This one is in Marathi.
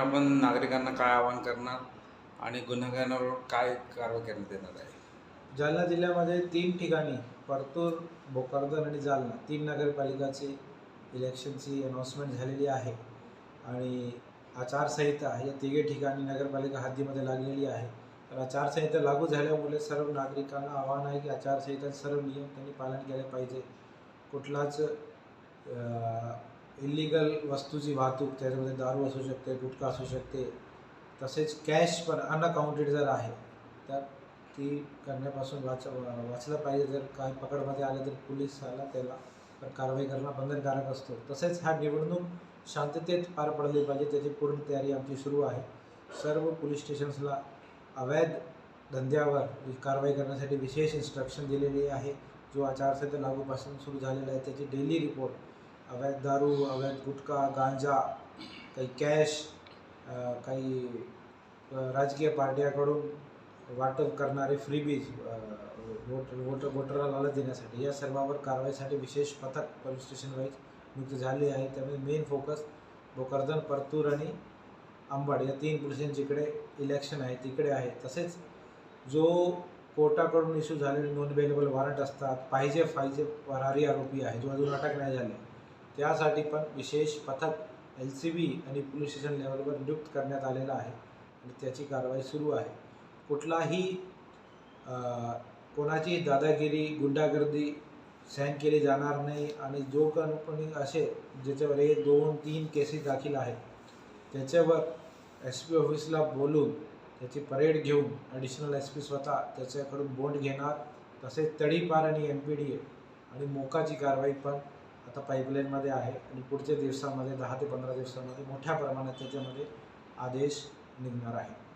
आपण नागरिकांना काय आवाहन करणार आणि गुन्हेगारांवर काय कारवाई करण्यात येणार आहे? जालना जिल्ह्यामध्ये तीन ठिकाणी परतूर भोकरदन आणि जालना तीन नगरपालिकाची इलेक्शनची अनाऊन्समेंट झालेली आहे. आणि आचारसंहिता या तिघे ठिकाणी नगरपालिका हद्दीमध्ये लागलेली आहे. तर आचारसंहिता लागू झाल्यामुळे सर्व नागरिकांना आव्हान आहे की आचारसंहिता सर्व नियम त्यांनी पालन केले पाहिजे. कुठलाच इलिगल वस्तूची वाहतूक त्याच्यामध्ये दारू असू शकते गुटखा असू शकते तसेच कॅश पण अनअकाउंटेड जर आहे तर ती करण्यापासून वाच वाचलं पाहिजे. जर काही पकडमध्ये आलं तर पोलीस आला त्याला तर कारवाई करणं बंधनकारक असतो. तसेच हा निवडणूक शांततेत पार पडली पाहिजे त्याची पूर्ण तयारी आमची सुरू आहे. सर्व पोलीस स्टेशन्सला अवैध धंद्यावर कारवाई करण्यासाठी विशेष इन्स्ट्रक्शन दिलेली आहे. जो आचारसंहिता लागूपासून सुरू झालेला आहे त्याची डेली रिपोर्ट अवैध दारू अवैध गुटखा गांजा काही कॅश काही राजकीय पार्ट्याकडून वाटप करणारे फ्रीबीज वोट वोटर वोटरला लालच देण्यासाठी या सर्वावर कारवाईसाठी विशेष पथक पोलीस स्टेशन वाईज नियुक्त झाले आहे. त्यामध्ये मेन फोकस भोकरदन परतूर आणि अंबड या तीन पोलिसांच्या जिकडे इलेक्शन आहे तिकडे आहे. तसेच जो कोर्टाकडून इश्यू झालेले नॉन अवेलेबल वॉरंट असतात पाहिजे पाहिजे फरारी आरोपी आहे जो अजून अटक नाही झाले त्यासाठी पण विशेष पथक एल सी बी आणि पोलीस स्टेशन लेवलवर नियुक्त करण्यात आलेला आहे आणि त्याची कारवाई सुरू आहे. कुठलाही कोणाची दादागिरी गुंडागर्दी सहन केली जाणार नाही आणि जो कोणी असे ज्याच्यावर एक दोन तीन केसेस दाखल आहेत त्याच्यावर एस पी ऑफिसला बोलून त्याची परेड घेऊन ॲडिशनल एस पी स्वतः त्याच्याकडून बोंड घेणार तसेच तडीपार आणि एम पी डी ए आणि मोकाची कारवाई पण आता पाईपलाईनमध्ये आहे आणि पुढच्या दिवसामध्ये दहा ते पंधरा दिवसामध्ये मोठ्या प्रमाणात त्याच्यामध्ये आदेश निघणार आहे.